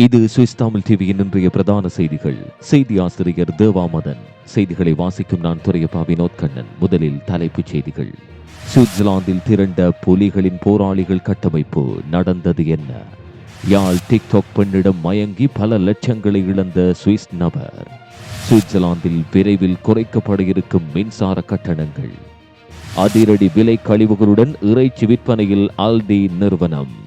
இது சுவிஸ் தமிழ் டிவியின் இன்றைய பிரதான செய்திகள். செய்தி ஆசிரியர் தேவாமதன். செய்திகளை வாசிக்கும் நான் துறையப்பா வினோத் கண்ணன். முதலில் தலைப்புச் செய்திகள். சுவிட்சர்லாந்தில் திரண்ட புலிகளின் போராளிகள் கட்டமைப்பு நடந்தது என்ன? யாழ் டிக்டாக் பெண்ணிடம் மயங்கி பல லட்சங்களை இழந்த சுவிஸ் நபர். சுவிட்சர்லாந்தில் விரைவில் குறைக்கப்பட இருக்கும் மின்சார கட்டணங்கள். அதிரடி விலை கழிவுகளுடன் இறைச்சி விற்பனையில் ஆல்டி நிறுவனம்.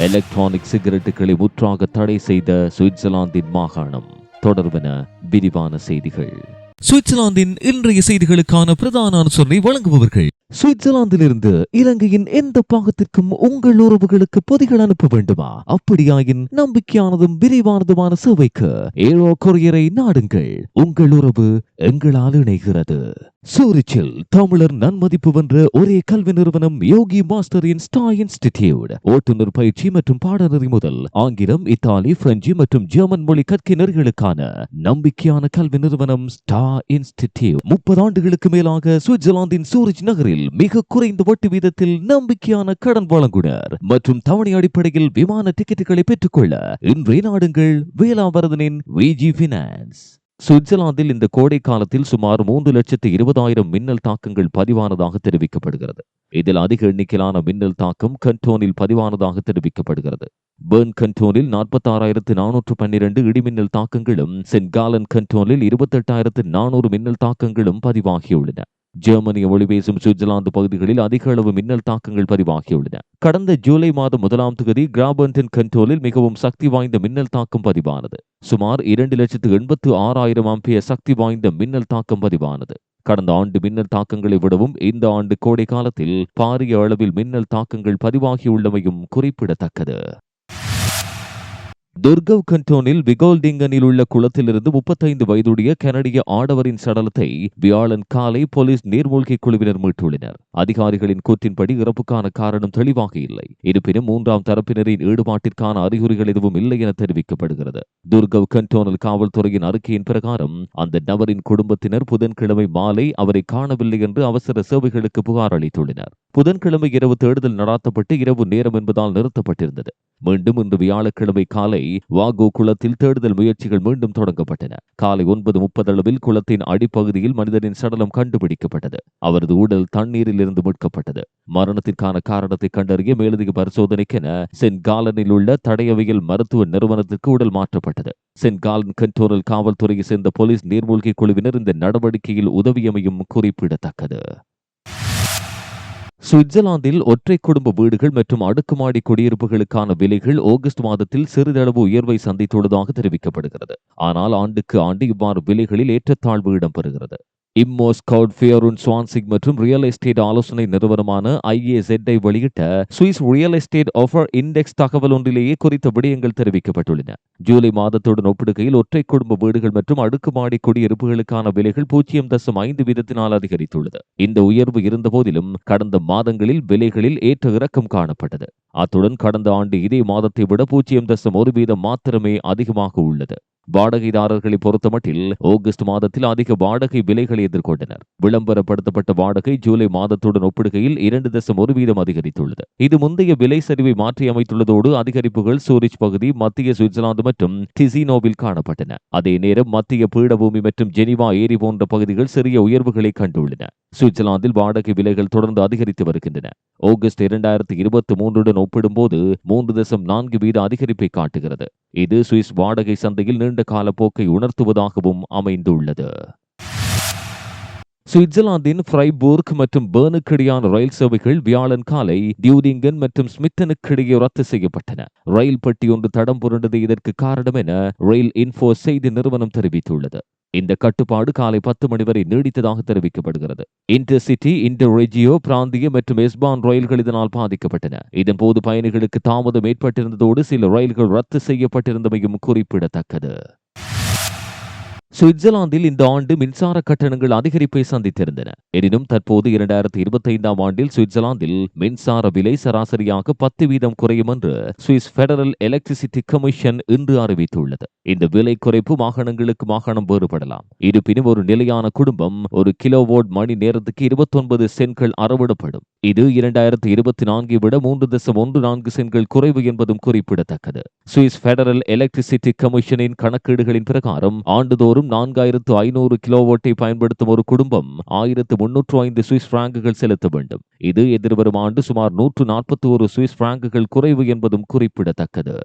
எலக்ட்ரானிக் சிகரெட்டுகளை முற்றாக தடை செய்த சுவிட்சர்லாந்தின் மாகாணம். தொடர்பென விரிவான செய்திகள். சுவிட்சர்லாந்தின் இன்றைய செய்திகளுக்கான பிரதான அனுசரணை வழங்குபவர்கள் சுவிட்சர்லாந்திலிருந்து இலங்கையின் எந்த பாகத்திற்கும் உங்கள் உறவுகளுக்கு பொதிகள் அனுப்ப வேண்டுமா? அப்படியாயின் நம்பிக்கையானதும் விரைவானதுமான சேவைக்கு ஏரோ கொரியரை நாடுங்கள். உங்கள் உறவு எங்களால் இணைகிறது. சூரிச்சில் தமிழர் நன்மதிப்பு வென்ற ஒரே கல்வி நிறுவனம் யோகி மாஸ்டர் ஸ்டா இன்ஸ்டிடியூட். ஓட்டுநர் பயிற்சி மற்றும் பாடநெறி முதல் ஆங்கிலம் இத்தாலி பிரெஞ்சு மற்றும் ஜெர்மன் மொழி கற்கினர்களுக்கான நம்பிக்கையான கல்வி நிறுவனம் ஸ்டா இன்ஸ்டிடியூட். முப்பது ஆண்டுகளுக்கு மேலாக சுவிட்சர்லாந்தின் சூரிச் நகரில் மிக குறைந்த வட்டி வீதத்தில் நம்பிக்கையான கடன் வழங்குனர் மற்றும் தவணை அடிப்படையில் விமான டிக்கெட்டுகளை பெற்றுக்கொள்ள இன்றைய நாடுங்கள் வேளாவரதனின் விஜி பினான்ஸ் சுவிட்சர்லாந்தில் இந்த கோடை காலத்தில் சுமார் மூன்று லட்சத்து இருபதாயிரம் மின்னல் தாக்கங்கள் பதிவானதாக தெரிவிக்கப்படுகிறது. இதில் அதிக எண்ணிக்கையிலான மின்னல் தாக்கம் கண்டோனில் பதிவானதாக தெரிவிக்கப்படுகிறது. பெர்ன் கண்டோனில் நாற்பத்தாறாயிரத்து நானூற்று பன்னிரண்டு இடிமின்னல் தாக்கங்களும் சென்ட் காலன் கண்டோனில் இருபத்தெட்டாயிரத்து நானூறு மின்னல் தாக்கங்களும் பதிவாகியுள்ளன. ஜெர்மனிய மொழி பேசும் சுவிட்சர்லாந்து பகுதிகளில் அதிக அளவு மின்னல் தாக்கங்கள் பதிவாகியுள்ளன. கடந்த ஜூலை மாதம் முதலாம் தேதி கிராபன்டன் கண்ட்ரோலில் மிகவும் சக்தி வாய்ந்த மின்னல் தாக்கம் பதிவானது. சுமார் இரண்டு லட்சத்து எண்பத்து ஆறாயிரம் அம்பிய சக்தி வாய்ந்த மின்னல் தாக்கம் பதிவானது. கடந்த ஆண்டு மின்னல் தாக்கங்களை விடவும் இந்த ஆண்டு கோடை காலத்தில் பாரிய அளவில் மின்னல் தாக்கங்கள் பதிவாகியுள்ளமையும் குறிப்பிடத்தக்கது. துர்கவ் கண்டோனில் விகோல்டிங்கனில் உள்ள குளத்திலிருந்து முப்பத்தைந்து வயதுடைய கனடிய ஆடவரின் சடலத்தை வியாழன் காலை போலீஸ் நீர்மூழ்கி குழுவினர் மீட்டுள்ளனர். அதிகாரிகளின் கூற்றின்படி இறப்புக்கான காரணம் தெளிவாக இல்லை இருப்பினும் மூன்றாம் தரப்பினரின் ஈடுபாட்டிற்கான அறிகுறிகள் எதுவும் இல்லை என தெரிவிக்கப்படுகிறது. துர்கவ் கண்டோனல் காவல்துறையின் அறிக்கையின் பிரகாரம் அந்த நபரின் குடும்பத்தினர் புதன்கிழமை மாலை அவரை காணவில்லை என்று அவசர சேவைகளுக்கு புகார் அளித்துள்ளனர். புதன்கிழமை இரவு தேடுதல் நடாத்தப்பட்டு இரவு நேரம் என்பதால் நிறுத்தப்பட்டிருந்தது. மீண்டும் இன்று வியாழக்கிழமை காலை வாகோ குளத்தில் தேடுதல் முயற்சிகள் மீண்டும் தொடங்கப்பட்டன. காலை ஒன்பது முப்பது அளவில் குளத்தின் அடிப்பகுதியில் மனிதனின் சடலம் கண்டுபிடிக்கப்பட்டது. அவரது உடல் தண்ணீரில் இருந்து மீட்கப்பட்டது. மரணத்திற்கான காரணத்தை கண்டறிய மேலதிக பரிசோதனைக்கென சென்ட் காலனில் உள்ள தடயவியல் மருத்துவ நிறுவனத்திற்கு உடல் மாற்றப்பட்டது. சென்ட் காலன் கண்டோனல் காவல்துறையை சேர்ந்த போலீஸ் நீர்மூழ்கி குழுவினர் இந்த நடவடிக்கையில் உதவியமையும் குறிப்பிடத்தக்கது. சுவிட்சர்லாந்தில் ஒற்றை குடும்ப வீடுகள் மற்றும் அடுக்குமாடி குடியிருப்புகளுக்கான விலைகள் ஆகஸ்ட் மாதத்தில் சிறிதளவு உயர்வை சந்தித்துள்ளதாக தெரிவிக்கப்படுகிறது. ஆனால் ஆண்டுக்கு ஆண்டு இவ்வாறு விலைகளில் ஏற்றத்தாழ்வு இடம்பெறுகிறது. இம்மோஸ் கவுட் ஃபியருன் ஸ்வான்சிக் மற்றும் ரியல் எஸ்டேட் ஆலோசனை நிறுவனமான ஐஏசெட்டை வெளியிட்ட Swiss real estate offer index தகவல் ஒன்றிலேயே குறித்த விடயங்கள் தெரிவிக்கப்பட்டுள்ளன. ஜூலை மாதத்துடன் ஒப்பிடுகையில் ஒற்றை குடும்ப வீடுகள் மற்றும் அடுக்குமாடி குடியிருப்புகளுக்கான விலைகள் பூஜ்ஜியம் தசம் ஐந்து வீதத்தினால் அதிகரித்துள்ளது. இந்த உயர்வு இருந்தபோதிலும் கடந்த மாதங்களில் விலைகளில் ஏற்ற இறக்கம் காணப்பட்டது. அத்துடன் கடந்த ஆண்டு இதே மாதத்தை விட பூஜ்ஜியம் தசம் ஒரு வீதம் மாத்திரமே அதிகமாக உள்ளது. வாடகைதாரர்களை பொறுத்தமட்டில் ஆகஸ்ட் மாதத்தில் அதிக வாடகை விலைகளை எதிர்கொண்டனர். விளம்பரப்படுத்தப்பட்ட வாடகை ஜூலை மாதத்துடன் ஒப்பிடுகையில் இரண்டு தசம் ஒரு வீதம் அதிகரித்துள்ளது. இது முந்தைய விலை சரிவை மாற்றியமைத்துள்ளதோடு அதிகரிப்புகள் சூரிச் பகுதி மத்திய சுவிட்சர்லாந்து மற்றும் டிசினோவில் காணப்பட்டன. அதே நேரம் மத்திய பீடபூமி மற்றும் ஜெனிவா ஏரி போன்ற பகுதிகள் சிறிய உயர்வுகளை கண்டுள்ளன. சுவிட்சர்லாந்தில் வாடகை விலைகள் தொடர்ந்து அதிகரித்து வருகின்றன. ஆகஸ்ட் இரண்டாயிரத்தி இருபத்தி மூன்றுடன் ஒப்பிடும்போது மூன்று தசம் நான்கு வீத அதிகரிப்பை காட்டுகிறது. இது சுவிஸ் வாடகை சந்தையில் நீண்ட கால போக்கை உணர்த்துவதாகவும் அமைந்துள்ளது. சுவிட்சர்லாந்தின் ஃப்ரைபூர்க் மற்றும் பேர்னுக்கிடையான ரயில் சேவைகள் வியாழன் காலை டியூரிங்கன் மற்றும் ஸ்மித்தனுக்கிடையே ரத்து செய்யப்பட்டன. ரயில் பெட்டி ஒன்று தடம் புரண்டது இதற்கு காரணம் என ரயில் இன்ஃபோ செய்தி நிறுவனம் தெரிவித்துள்ளது. இந்த கட்டுப்பாடு காலை பத்து மணி வரை நீடித்ததாக தெரிவிக்கப்படுகிறது. இன்டர்சிட்டி இன்டர் ரெஜியோ பிராந்திய மற்றும் எஸ்பான் ரயில்கள் இதனால் பாதிக்கப்பட்டன. இதன்போது பயணிகளுக்கு தாமதம் ஏற்பட்டிருந்ததோடு சில ரயில்கள் ரத்து செய்யப்பட்டிருந்தமையும் குறிப்பிடத்தக்கது. சுவிட்சர்லாந்தில் இந்த ஆண்டு மின்சார கட்டணங்கள் அதிகரிப்பை சந்தித்திருந்தன. எனினும் தற்போது இரண்டாயிரத்தி இருபத்தி ஐந்தாம் ஆண்டில் சுவிட்சர்லாந்தில் மின்சார விலை சராசரியாக பத்து வீதம் குறையும் என்று சுவிஸ் பெடரல் எலக்ட்ரிசிட்டி கமிஷன் இன்று அறிவித்துள்ளது. இந்த விலை குறைப்பு மாகாணங்களுக்கு மாகாணம் வேறுபடலாம். இருப்பினும் ஒரு நிலையான குடும்பம் ஒரு கிலோவோட் மணி நேரத்துக்கு இருபத்தி ஒன்பது சென்கள் அறவிடப்படும். இது இரண்டாயிரத்தி இருபத்தி நான்கை விட மூன்று தசம் ஒன்று நான்கு சென்கள் குறைவு என்பதும் குறிப்பிடத்தக்கது. சுவிஸ் பெடரல் எலக்ட்ரிசிட்டி கமிஷனின் கணக்கீடுகளின் பிரகாரம் ஆண்டுதோறும் நான்காயிரத்து ஐநூறு கிலோவோட்டை பயன்படுத்தும் ஒரு குடும்பம் ஆயிரத்து முன்னூற்று ஐந்து சுவிஸ் பிராங்குகள் செலுத்த வேண்டும். இது எதிர்வரும் ஆண்டு சுமார் நூற்று நாற்பத்தி ஒரு சுவிஸ் பிராங்குகள் குறைவு என்பதும் குறிப்பிடத்தக்கது.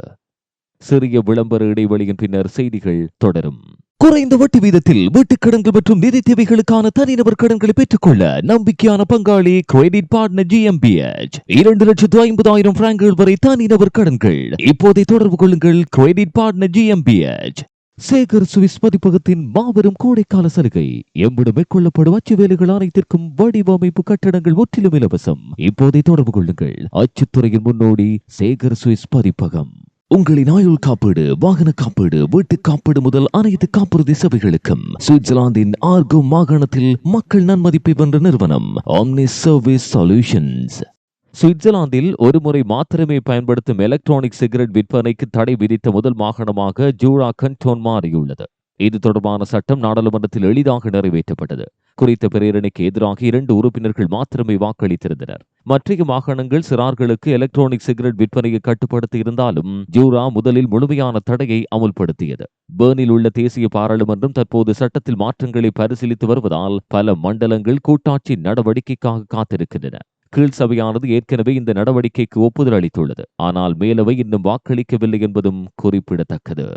சிறிய விளம்பர இடைவெளியின் பின்னர் செய்திகள் தொடரும். குறைந்த வட்டி வீதத்தில் வீட்டுக் கடன்கள் மற்றும் நிதி தேவைகளுக்கான தனிநபர் கடன்களை பெற்றுக்கொள்ள நம்பிக்கையான பங்காளி கிரெடிட் பார்ட்னர் ஜிஎம்பிஎச் இரண்டு லட்சத்து ஐம்பதாயிரம் பிராங்குகள் வரை தனிநபர் கடன்கள். இப்போதை தொடர்பு கொள்ளுங்கள் கிரெடிட் பார்ட்னர் ஜிஎம்பிஎச் சேகர் சுவிஸ் பதிப்பகத்தின் மாபெரும் கோடைக்கால சலுகை. எம்மிடம் மேற்கொள்ளப்படும் அச்சு வேலைகள் அனைத்திற்கும் வடிவமைப்பு கட்டடங்கள் முற்றிலும் இலவசம். இப்போதை தொடர்பு கொள்ளுங்கள். அச்சுத்துறையின் முன்னோடி சேகர் சுவிஸ் பதிப்பகம் உங்களின் ஆயுள் காப்பீடு வாகன காப்பீடு வீட்டு காப்பீடு முதல் அனைத்து காப்புறுதி சபைகளுக்கும் சுவிட்சர்லாந்தின் ஆர்கோ மாகாணத்தில் மக்கள் நன்மதிப்பை வென்ற நிறுவனம் ஆம்னி சர்வீஸ் சொல்யூஷன்ஸ் சுவிட்சர்லாந்தில் ஒருமுறை மாத்திரமே பயன்படுத்தும் எலக்ட்ரானிக் சிகரெட் விற்பனைக்கு தடை விதித்த முதல் மாகாணமாக ஜூரா கண்டோன் மாறியுள்ளது. இது தொடர்பான சட்டம் நாடாளுமன்றத்தில் எளிதாக நிறைவேற்றப்பட்டது. குறித்த பிரேரணைக்கு எதிராக இரண்டு உறுப்பினர்கள் மாத்திரமே வாக்களித்திருந்தனர். மற்றைய மாகாணங்கள் சிறார்களுக்கு எலக்ட்ரானிக் சிகரெட் விற்பனையை கட்டுப்படுத்தி இருந்தாலும் ஜூரா முதலில் முழுமையான தடையை அமுல்படுத்தியது. பேர்னில் உள்ள தேசிய பாராளுமன்றம் தற்போது சட்டத்தில் மாற்றங்களை பரிசீலித்து வருவதால் பல மண்டலங்கள் கூட்டாட்சி நடவடிக்கைக்காக காத்திருக்கின்றன. கீழ் சபையானது ஏற்கனவே இந்த நடவடிக்கைக்கு ஒப்புதல் அளித்துள்ளது. ஆனால் மேலவை இன்னும் வாக்களிக்கவில்லை என்பதும் குறிப்பிடத்தக்கது.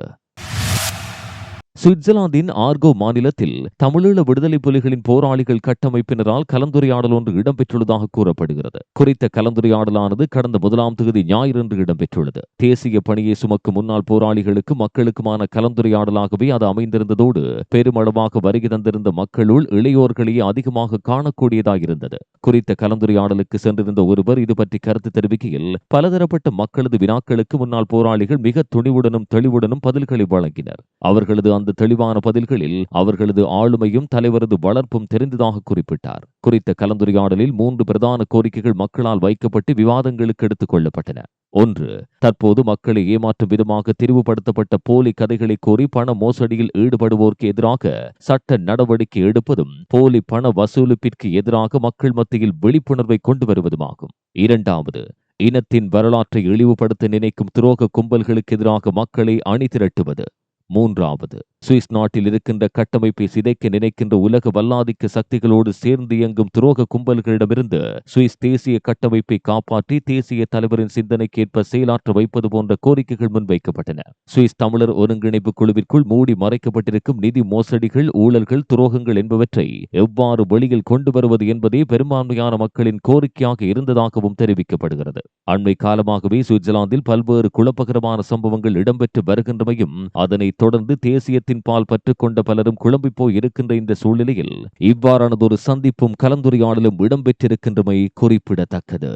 சுவிட்சர்லாந்தின் ஆர்கோ மாநிலத்தில் தமிழீழ விடுதலை புலிகளின் போராளிகள் கட்டமைப்பினரால் கலந்துரையாடல் ஒன்று இடம்பெற்றுள்ளதாக கூறப்படுகிறது. குறித்த கலந்துரையாடலானது கடந்த முதலாம் தேதி ஞாயிறன்று இடம்பெற்றுள்ளது. தேசிய பணியை சுமக்கும் முன்னாள் போராளிகளுக்கு மக்களுக்குமான கலந்துரையாடலாகவே அது அமைந்திருந்ததோடு பெருமளவாக வருகை தந்திருந்த மக்களுள் இளையோர்களையே அதிகமாக காணக்கூடியதாயிருந்தது. குறித்த கலந்துரையாடலுக்கு சென்றிருந்த ஒருவர் இது பற்றி கருத்து தெரிவிக்கையில் பலதரப்பட்ட மக்களது வினாக்களுக்கு முன்னாள் போராளிகள் மிக துணிவுடனும் தெளிவுடனும் பதில்களை வழங்கினர். அவர்களது அந்த தெளிவான பதில்களில் அவர்களது ஆளுமையும் தலைவரது வளர்ப்பும் தெரிந்ததாக குறிப்பிட்டார். குறித்த கலந்துரையாடலில் மூன்று பிரதான கோரிக்கைகள் மக்களால் வைக்கப்பட்டு விவாதங்களுக்கு எடுத்துக் கொள்ளப்பட்டன. ஒன்று தற்போது மக்களை ஏமாற்றும் விதமாக தெரிவுபடுத்தப்பட்ட போலி கதைகளை கோரி பண மோசடியில் ஈடுபடுவோருக்கு எதிராக சட்ட நடவடிக்கை எடுப்பதும் போலி பண வசூலிப்பிற்கு எதிராக மக்கள் மத்தியில் விழிப்புணர்வை கொண்டு வருவதுமாகும். இரண்டாவது இனத்தின் வரலாற்றை இழிவுபடுத்த நினைக்கும் துரோக கும்பல்களுக்கு எதிராக மக்களை அணிதிரட்டுவது மூன்றாவது சுவிஸ் நாட்டில் இருக்கின்ற கட்டமைப்பை சிதைக்க நினைக்கின்ற உலக வல்லாதிக்க சக்திகளோடு சேர்ந்து இயங்கும் துரோக கும்பல்களிடமிருந்து சுவிஸ் தேசிய கட்டமைப்பை காப்பாற்றி தேசிய தலைவரின் சிந்தனைக்கேற்ப செயலாற்ற வைப்பது போன்ற கோரிக்கைகள் முன்வைக்கப்பட்டன. சுவிஸ் தமிழர் ஒருங்கிணைப்பு குழுவிற்குள் மூடி மறைக்கப்பட்டிருக்கும் நிதி மோசடிகள் ஊழல்கள் துரோகங்கள் என்பவற்றை எவ்வாறு வெளியில் கொண்டு வருவது என்பதே பெரும்பான்மையான மக்களின் கோரிக்கையாக இருந்ததாகவும் தெரிவிக்கப்படுகிறது. அண்மை காலமாகவே சுவிட்சர்லாந்தில் பல்வேறு குழப்பகரமான சம்பவங்கள் இடம்பெற்று வருகின்றமையும் அதனை தொடர்ந்து தேசிய தேசியத்தின் பால் பற்றுக்கொண்ட பலரும் குழம்பி போய் இருக்கின்ற இந்த சூழ்நிலையில் இவ்வாறானதொரு சந்திப்பும் கலந்துரையாடலும் இடம்பெற்றிருக்கின்றமை குறிப்பிடத்தக்கது.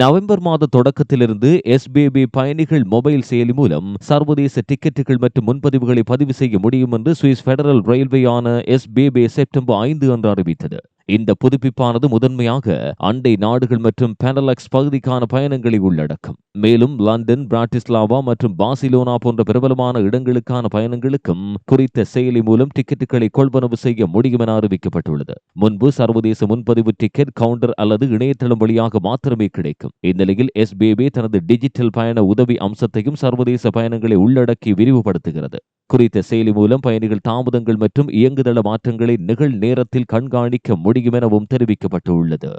நவம்பர் மாத தொடக்கத்திலிருந்து எஸ்பிபி பயணிகள் மொபைல் செயலி மூலம் சர்வதேச டிக்கெட்டுகள் மற்றும் முன்பதிவுகளை பதிவு செய்ய முடியும் என்று சுவிஸ் பெடரல் ரயில்வேயான எஸ்பிபி செப்டம்பர் ஐந்து அன்று அறிவித்தது. இந்த புதுப்பிப்பானது முதன்மையாக அண்டை நாடுகள் மற்றும் பெனலக்ஸ் பகுதிக்கான பயணங்களை உள்ளடக்கும். மேலும் லண்டன் பிராட்டிஸ்லாவா மற்றும் பாசிலோனா போன்ற பிரபலமான இடங்களுக்கான பயணங்களுக்கும் குறித்த செயலி மூலம் டிக்கெட்டுகளை கொள்வனவு செய்ய முடியும் என அறிவிக்கப்பட்டுள்ளது. முன்பு சர்வதேச முன்பதிவு டிக்கெட் கவுண்டர் அல்லது இணையதளம் வழியாக மாத்திரமே கிடைக்கும். இந்நிலையில் எஸ்பிபி தனது டிஜிட்டல் பயண உதவி அம்சத்தையும் சர்வதேச பயணங்களை உள்ளடக்கி விரிவுபடுத்துகிறது. குறித்த செயலி மூலம் பயணிகள் தாமதங்கள் மற்றும் இயங்குதள மாற்றங்களை நிகழ் நேரத்தில் கண்காணிக்க முடியும் எனவும் தெரிவிக்கப்பட்டுள்ளது.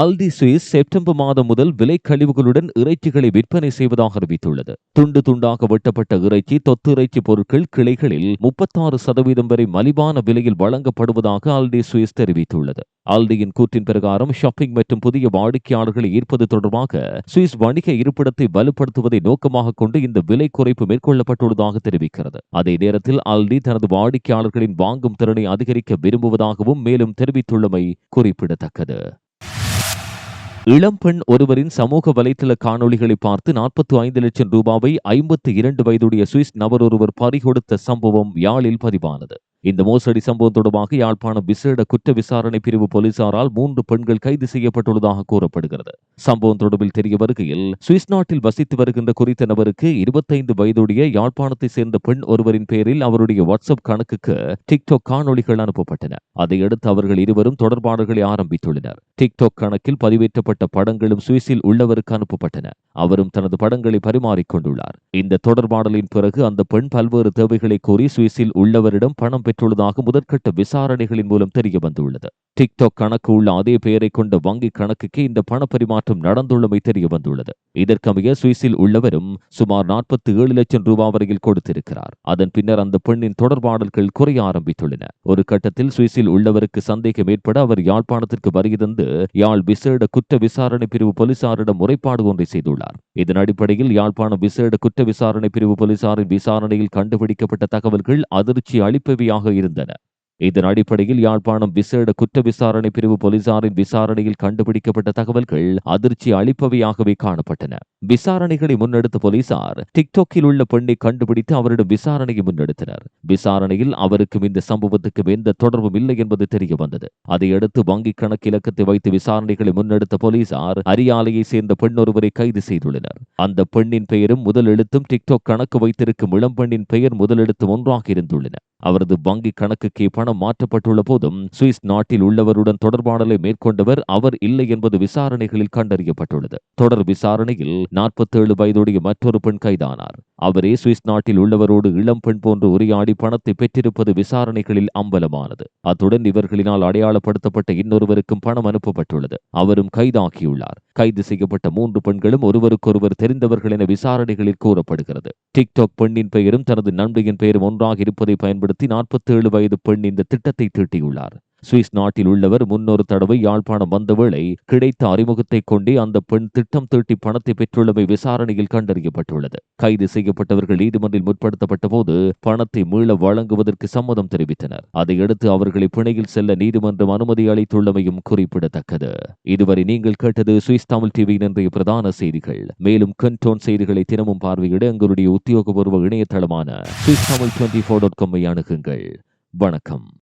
அல்டி சுவிஸ் செப்டம்பர் மாதம் முதல் விலை கழிவுகளுடன் இறைச்சிகளை விற்பனை செய்வதாக அறிவித்துள்ளது. துண்டு துண்டாக வெட்டப்பட்ட இறைச்சி தொத்து இறைச்சி பொருட்கள் கிளைகளில் முப்பத்தாறு சதவீதம் வரை மலிவான விலையில் வழங்கப்படுவதாக அல்டி சுவிஸ் தெரிவித்துள்ளது. அல்டியின் கூற்றின் பிரகாரம் ஷாப்பிங் மற்றும் புதிய வாடிக்கையாளர்களை ஈர்ப்பது தொடர்பாக சுவிஸ் வணிக இருப்பிடத்தை வலுப்படுத்துவதை நோக்கமாக கொண்டு இந்த விலை குறைப்பு மேற்கொள்ளப்பட்டுள்ளதாக தெரிவிக்கிறது. அதே நேரத்தில் அல்டி தனது வாடிக்கையாளர்களின் வாங்கும் திறனை அதிகரிக்க விரும்புவதாகவும் மேலும் தெரிவித்துள்ளமை குறிப்பிடத்தக்கது. இளம்பெண் ஒருவரின் சமூக வலைதள காணொளிகளை பார்த்து நாற்பத்தி ஐந்து லட்சம் ரூபாவை ஐம்பத்தி இரண்டு வயதுடைய சுவிஸ் நபர் ஒருவர் பறிகொடுத்த சம்பவம் யாழில் பதிவானது. இந்த மோசடி சம்பவம் தொடர்பாக யாழ்ப்பாணம் விசேட குற்ற விசாரணை பிரிவு போலீசாரால் மூன்று பெண்கள் கைது செய்யப்பட்டுள்ளதாக கூறப்படுகிறது. சம்பவம் தொடர்பில் தெரிய வருகையில் சுவிஸ் நாட்டில் வசித்து வருகின்ற குறித்த நபருக்கு இருபத்தைந்து வயதுடைய யாழ்ப்பாணத்தை சேர்ந்த பெண் ஒருவரின் பெயரில் அவருடைய வாட்ஸ்அப் கணக்குக்கு டிக்டாக் காணொளிகள் அனுப்பப்பட்டன. அதையடுத்து அவர்கள் இருவரும் தொடர்பாடல்களை ஆரம்பித்துள்ளனர். டிக்டாக் கணக்கில் பதிவேற்றப்பட்ட படங்களும் சுவிஸில் உள்ளவருக்கு அனுப்பப்பட்டன. அவரும் தனது படங்களை பரிமாறிக்கொண்டுள்ளார். இந்த தொடர்பாடலின் பிறகு அந்த பெண் பல்வேறு தேவைகளை கோரி சுவிஸில் உள்ளவரிடம் பணம் பெற்றுள்ளதாக முதற்கட்ட விசாரணைகளின் மூலம் தெரிய வந்துள்ளது. டிக்டாக் கணக்கு உள்ள அதே பெயரை கொண்ட வங்கி கணக்குக்கு இந்த பண பரிமாற்றம் நடந்துள்ளமை தெரிய வந்துள்ளது. இதற்கமைய சுவிஸில் உள்ளவரும் சுமார் நாற்பத்தி ஏழு லட்சம் ரூபாய் வரையில் கொடுத்திருக்கிறார். அதன் பின்னர் அந்த பெண்ணின் தொடர்பாடல்கள் குறைய ஆரம்பித்துள்ளன. ஒரு கட்டத்தில் சுவிஸில் உள்ளவருக்கு சந்தேகம் ஏற்பட அவர் யாழ்ப்பாணத்திற்கு வருகை தந்து யாழ் விசேட குற்ற விசாரணை பிரிவு போலீசாரிடம் முறைப்பாடு ஒன்றை செய்துள்ளார். இதன் அடிப்படையில் யாழ்ப்பாணம் விசேட குற்ற விசாரணை பிரிவு போலீசாரின் விசாரணையில் கண்டுபிடிக்கப்பட்ட தகவல்கள் அதிர்ச்சி அளிப்பவையாக இருந்தன. இதன் அடிப்படையில் யாழ்ப்பாணம் விசேட குற்ற விசாரணை பிரிவு போலீசாரின் விசாரணையில் கண்டுபிடிக்கப்பட்ட தகவல்கள் அதிர்ச்சி அளிப்பவையாகவே காணப்பட்டன. விசாரணைகளை முன்னெடுத்த போலீசார் டிக்டாக்கில் உள்ள பெண்ணை கண்டுபிடித்து அவரிடம் விசாரணையை முன்னெடுத்தனர். விசாரணையில் அவருக்கும் இந்த சம்பவத்துக்கும் எந்த தொடர்பும் இல்லை என்பது தெரிய வந்தது. அதையடுத்து வங்கிக் கணக்கு இலக்கத்தை வைத்து விசாரணைகளை முன்னெடுத்த போலீசார் அரியாலையை சேர்ந்த பெண் ஒருவரை கைது செய்துள்ளனர். அந்த பெண்ணின் பெயரும் முதல் எழுத்தும் டிக்டாக் கணக்கு வைத்திருக்கும் இளம்பெண்ணின் பெயர் முதல் எழுத்தும் ஒன்றாக இருந்துள்ளன. அவரது வங்கி கணக்குக்கு பணம் மாற்றப்பட்டுள்ள போதும் சுவிஸ் நாட்டில் உள்ளவருடன் தொடர்பாடலை மேற்கொண்டவர் அவர் இல்லை என்பது விசாரணைகளில் கண்டறியப்பட்டுள்ளது. தொடர் விசாரணையில் நாற்பத்தேழு வயதுடைய மற்றொரு பெண் கைதானார். அவரே சுவிஸ் நாட்டில் உள்ளவரோடு இளம் பெண் போன்று உரையாடி பணத்தை பெற்றிருப்பது விசாரணைகளில் அம்பலமானது. அத்துடன் இவர்களினால் அடையாளப்படுத்தப்பட்ட இன்னொருவருக்கும் பணம் அனுப்பப்பட்டுள்ளது. அவரும் கைதாகியுள்ளார். கைது செய்யப்பட்ட மூன்று பெண்களும் ஒருவருக்கொருவர் தெரிந்தவர்கள் என விசாரணைகளில் கூறப்படுகிறது. டிக்டாக் பெண்ணின் பெயரும் தனது நண்பையின் பெயரும் ஒன்றாக இருப்பதை பயன்படுத்தி நாற்பத்தேழு வயது பெண் இந்த திட்டத்தை தீட்டியுள்ளார். சுவிஸ் நாட்டில் உள்ளவர் முன்னொரு தடவை யாழ்ப்பாணம் வந்த வேளை கிடைத்த அறிமுகத்தை கொண்டே அந்த பெண் திட்டம் தீட்டி பணத்தை பெற்றுள்ளமை விசாரணையில் கண்டறியப்பட்டுள்ளது. கைது செய்யப்பட்டவர்கள் நீதிமன்றில் முற்படுத்தப்பட்ட போது பணத்தை மீள வழங்குவதற்கு சம்மதம் தெரிவித்தனர். அதையடுத்து அவர்களை பிணையில் செல்ல நீதிமன்றம் அனுமதி அளித்துள்ளமையும் குறிப்பிடத்தக்கது. இதுவரை நீங்கள் கேட்டது சுவிஸ் தமிழ் டிவியின் இன்றைய பிரதான செய்திகள். மேலும் கண்டோன் செய்திகளை தினமும் பார்வையிட எங்களுடைய உத்தியோகபூர்வ இணையதளமான Swiss Tamil twenty four dot காமை அணுகுங்கள். வணக்கம்.